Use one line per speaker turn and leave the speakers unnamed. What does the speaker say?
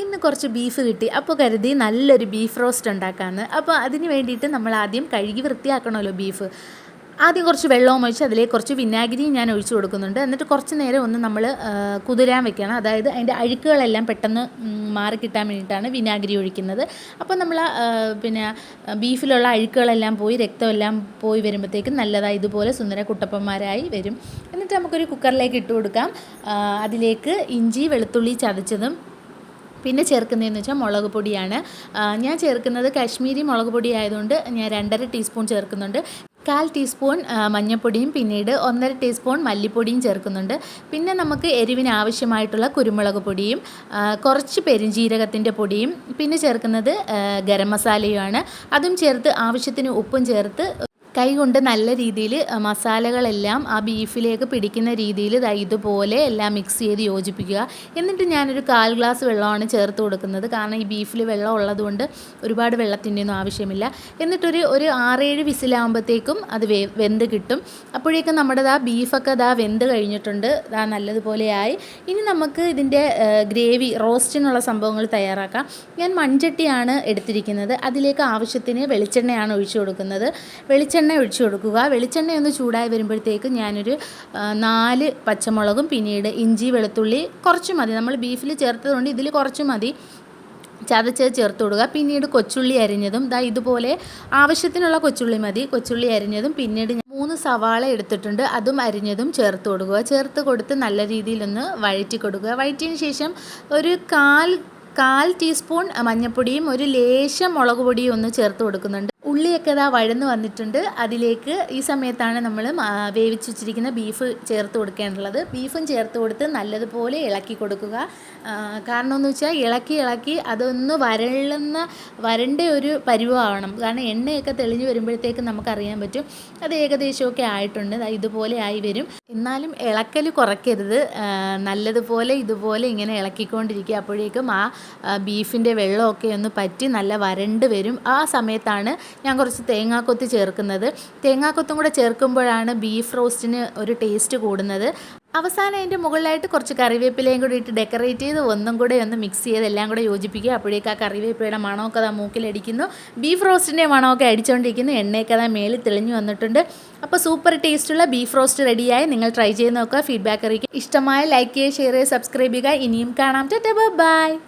ഇന്ന് കുറച്ച് ബീഫ് കിട്ടി. അപ്പോൾ കരുതി നല്ലൊരു ബീഫ് റോസ്റ്റ് ഉണ്ടാക്കാമെന്ന് അപ്പോൾ അതിന് വേണ്ടിയിട്ട് നമ്മൾ ആദ്യം കഴുകി വൃത്തിയാക്കണമല്ലോ ബീഫ് ആദ്യം കുറച്ച് വെള്ളവും ഒഴിച്ച് അതിലേക്ക് കുറച്ച് വിനാഗിരിയും ഞാൻ ഒഴിച്ചു കൊടുക്കുന്നുണ്ട്. എന്നിട്ട് കുറച്ച് നേരം ഒന്ന് നമ്മൾ കുതിരാൻ വെക്കണം. അതായത് അതിന്റെ അഴുക്കുകളെല്ലാം പെട്ടെന്ന് മാറിക്കിട്ടാൻ മാറി കിട്ടാൻ വേണ്ടിയിട്ടാണ് വിനാഗിരി ഒഴിക്കുന്നത്. അപ്പോൾ നമ്മൾ പിന്നെ ബീഫിലുള്ള അഴുക്കുകളെല്ലാം പോയി രക്തമെല്ലാം പോയി വരുമ്പോഴത്തേക്കും നല്ലതായി ഇതുപോലെ സുന്ദര കുട്ടപ്പന്മാരായി വരും. എന്നിട്ട് നമുക്കൊരു കുക്കറിലേക്ക് ഇട്ട് കൊടുക്കാം. അതിലേക്ക് ഇഞ്ചി വെളുത്തുള്ളി ചതച്ചതും പിന്നെ ചേർക്കുന്നതെന്ന് വെച്ചാൽ മുളക് പൊടിയാണ്. ഞാൻ ചേർക്കുന്നത് കാശ്മീരി മുളക് പൊടി ആയതുകൊണ്ട് ഞാൻ രണ്ടര ടീസ്പൂൺ ചേർക്കുന്നുണ്ട്. കാൽ ടീസ്പൂൺ മഞ്ഞൾപ്പൊടിയും പിന്നീട് ഒന്നര ടീസ്പൂൺ മല്ലിപ്പൊടിയും ചേർക്കുന്നുണ്ട്. പിന്നെ നമുക്ക് എരിവിന് ആവശ്യമായിട്ടുള്ള കുരുമുളക് പൊടിയും കുറച്ച് പെരുംജീരകത്തിന്റെ പൊടിയും പിന്നെ ചേർക്കുന്നത് ഗരം മസാലയുമാണ്. അതും ചേർത്ത് ആവശ്യത്തിന് ഉപ്പും ചേർത്ത് കൈ കൊണ്ട് നല്ല രീതിയിൽ മസാലകളെല്ലാം ആ ബീഫിലേക്ക് പിടിക്കുന്ന രീതിയിൽ ദാ ഇതുപോലെ എല്ലാം മിക്സ് ചെയ്ത് യോജിപ്പിക്കുക. എന്നിട്ട് ഞാനൊരു കാൽ ഗ്ലാസ് വെള്ളമാണ് ചേർത്ത് കൊടുക്കുന്നത്. കാരണം ഈ ബീഫിൽ വെള്ളം ഉള്ളതുകൊണ്ട് ഒരുപാട് വെള്ളത്തിന്റെ ഒന്നും ആവശ്യമില്ല. എന്നിട്ടൊരു ഒരു ആറേഴ് വിസിലാകുമ്പോഴത്തേക്കും അത് വെന്ത് കിട്ടും. അപ്പോഴേക്കും നമ്മുടെ ദാ ബീഫൊക്കെ ദാ വെന്ത് കഴിഞ്ഞിട്ടുണ്ട്. ദാ നല്ലതുപോലെയായി. ഇനി നമുക്ക് ഇതിന്റെ ഗ്രേവി റോസ്റ്റിനുള്ള സംഭവങ്ങൾ തയ്യാറാക്കാം. ഞാൻ മൺചട്ടിയാണ് എടുത്തിരിക്കുന്നത്. അതിലേക്ക് ആവശ്യത്തിന് വെളിച്ചെണ്ണയാണ് ഒഴിച്ചു കൊടുക്കുന്നത്. വെളിച്ചെണ്ണ ഒഴിച്ചു കൊടുക്കുക. വെളിച്ചെണ്ണ ഒന്ന് ചൂടായി വരുമ്പോഴത്തേക്ക് ഞാനൊരു നാല് പച്ചമുളകും പിന്നീട് ഇഞ്ചി വെളുത്തുള്ളി കുറച്ച് മതി. നമ്മൾ ബീഫിൽ ചേർത്തതുകൊണ്ട് ഇതിൽ കുറച്ച് മതി. ചതച്ച് ചേർത്ത് കൊടുക്കുക. പിന്നീട് കൊച്ചുള്ളി അരിഞ്ഞതും ദാ ഇതുപോലെ ആവശ്യത്തിനുള്ള കൊച്ചുള്ളി മതി. കൊച്ചുള്ളി അരിഞ്ഞതും പിന്നീട് ഞാൻ മൂന്ന് സവാള എടുത്തിട്ടുണ്ട്. അതും അരിഞ്ഞതും ചേർത്ത് കൊടുക്കുക. ചേർത്ത് കൊടുത്ത് നല്ല രീതിയിലൊന്ന് വഴറ്റി കൊടുക്കുക. വഴറ്റിയതിന് ശേഷം ഒരു കാൽ കാൽ ടീസ്പൂൺ മഞ്ഞൾപ്പൊടിയും ഒരു ലേശം മുളക് പൊടിയും ഒന്ന് ചേർത്ത് കൊടുക്കുന്നുണ്ട്. ഉള്ളിയൊക്കെ ഇതാ വഴന്ന് വന്നിട്ടുണ്ട്. അതിലേക്ക് ഈ സമയത്താണ് നമ്മൾ വേവിച്ച് വെച്ചിരിക്കുന്ന ബീഫ് ചേർത്ത് കൊടുക്കേണ്ടത്. ബീഫും ചേർത്ത് കൊടുത്ത് നല്ലതുപോലെ ഇളക്കി കൊടുക്കുക. കാരണം എന്ന് വെച്ചാൽ ഇളക്കി ഇളക്കി അതൊന്ന് വരളുന്ന വരണ്ട ഒരു പരുവമാവണം കാരണം എണ്ണയൊക്കെ തെളിഞ്ഞ് വരുമ്പോഴത്തേക്ക് നമുക്കറിയാൻ പറ്റും. അത് ഏകദേശമൊക്കെ ആയിട്ടുണ്ട്. ഇതുപോലെ ആയി വരും. എന്നാലും ഇളക്കൽ കുറയ്ക്കരുത്. നല്ലതുപോലെ ഇതുപോലെ ഇങ്ങനെ ഇളക്കിക്കൊണ്ടിരിക്കുക. അപ്പോഴേക്കും ആ ബീഫിന്റെ വെള്ളമൊക്കെ ഒന്ന് പറ്റി നല്ല വരണ്ട് വരും. ആ സമയത്താണ് ഞാൻ കുറച്ച് തേങ്ങാക്കൊത്ത് ചേർക്കുന്നത്. തേങ്ങാക്കൊത്തും കൂടെ ചേർക്കുമ്പോഴാണ് ബീഫ് റോസ്റ്റിന് ഒരു ടേസ്റ്റ് കൂടുന്നത്. അവസാനം അതിന്റെ മുകളിലായിട്ട് കുറച്ച് കറിവേപ്പിലയും കൂടി ഇട്ട് ഡെക്കറേറ്റ് ചെയ്ത് ഒന്നും കൂടെ ഒന്ന് മിക്സ് ചെയ്ത് എല്ലാം കൂടെ യോജിപ്പിക്കുക. അപ്പോഴേക്ക് ആ കറിവേപ്പിലയുടെ മണമൊക്കെ അതാ മൂക്കിലടിക്കുന്നു ബീഫ് റോസ്റ്റിന്റെ മണമൊക്കെ അടിച്ചുകൊണ്ടിരിക്കുന്നു എണ്ണയൊക്കെ അതാ മേളിൽ തെളിഞ്ഞു വന്നിട്ടുണ്ട്. അപ്പോൾ സൂപ്പർ ടേസ്റ്റുള്ള ബീഫ് റോസ്റ്റ് റെഡിയായി. നിങ്ങൾ ട്രൈ ചെയ്ത് നോക്കുക. ഫീഡ്ബാക്ക് അറിയിക്കുക. ഇഷ്ടമായ ലൈക്ക് ചെയ്യുക ഷെയർ ചെയ്യുക സബ്സ്ക്രൈബ് ചെയ്യുക. ഇനിയും കാണാം. ബൈ.